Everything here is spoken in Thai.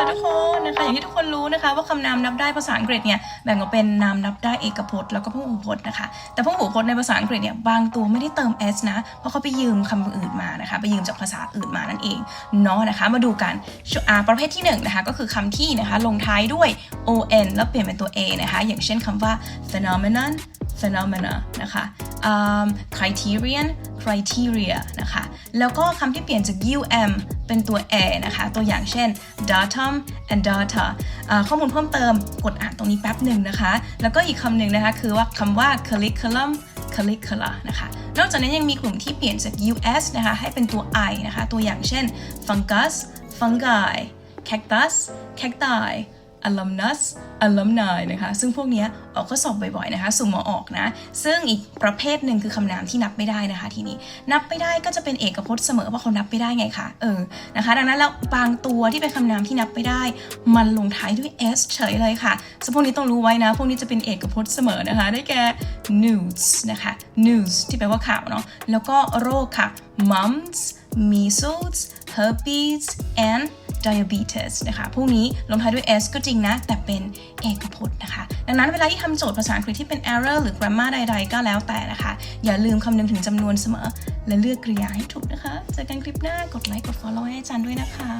ค่ะทุกคนนะคะอย่างที่ทุกคนรู้นะคะว่าคำนามนับได้ภาษาอังกฤษเนี่ยแบ่งออกเป็นนามนับได้เอกพจน์แล้วก็พหูพจน์นะคะแต่พหูพจน์ในภาษาอังกฤษเนี่ยบางตัวไม่ได้เติม s นะเพราะเขาไปยืมคำอื่นมานะคะไปยืมจากภาษาอื่นมานั่นเองเนาะนะคะมาดูกันประเภทที่หนึ่งนะคะก็คือคำที่นะคะลงท้ายด้วย on แล้วเปลี่ยนเป็นตัว a นะคะอย่างเช่นคำว่า phenomenon phenomena นะคะ um, criterion criteria นะคะ แล้วก็คำที่เปลี่ยนจาก um เป็นตัว a นะคะ ตัวอย่างเช่น datum and data ข้อมูลเพิ่มเติมกดอ่านตรงนี้แป๊บหนึ่งนะคะ แล้วก็อีกคำหนึ่งนะคะ คือว่าคำว่า curriculum curricula นะคะ นอกจากนั้นยังมีกลุ่มที่เปลี่ยนจาก us นะคะ ให้เป็นตัว i นะคะ ตัวอย่างเช่น fungus fungi cactus cacti alumnus alumni นะคะ ซึ่งพวกนี้ออกข้อสอบบ่อยๆนะคะสุ่มมาออกนะ ซึ่งอีกประเภทหนึ่งคือคำนามที่นับไม่ได้นะคะทีนี้ นับไม่ได้ก็จะเป็นเอกพจน์เสมอเพราะเขานับไม่ได้ไงคะ เออ นะคะ ดังนั้นแล้วบางตัวที่เป็นคำนามที่นับไม่ได้ มันลงท้ายด้วย s เฉยเลยค่ะซึ่งพวกนี้ต้องรู้ไว้นะ พวกนี้จะเป็นเอกพจน์เสมอนะคะ ได้แก่ news นะคะ news ที่แปลว่าข่าวเนาะ แล้วก็โรคค่ะ mumps measles herpes and diabetes นะคะ พวกนี้ลงท้ายด้วย s ก็จริงนะ แต่เป็นเอกพจน์นะคะ ดังนั้นเวลาที่ทำโจทย์ภาษาอังกฤษที่เป็น error หรือ grammar ใด ๆ ก็แล้วแต่นะคะ อย่าลืมคำนึงถึงจำนวนเสมอ และเลือกกริยาให้ถูกนะคะ เจอกันคลิปหน้ากดไลค์กด follow ให้อาจารย์ด้วยนะคะ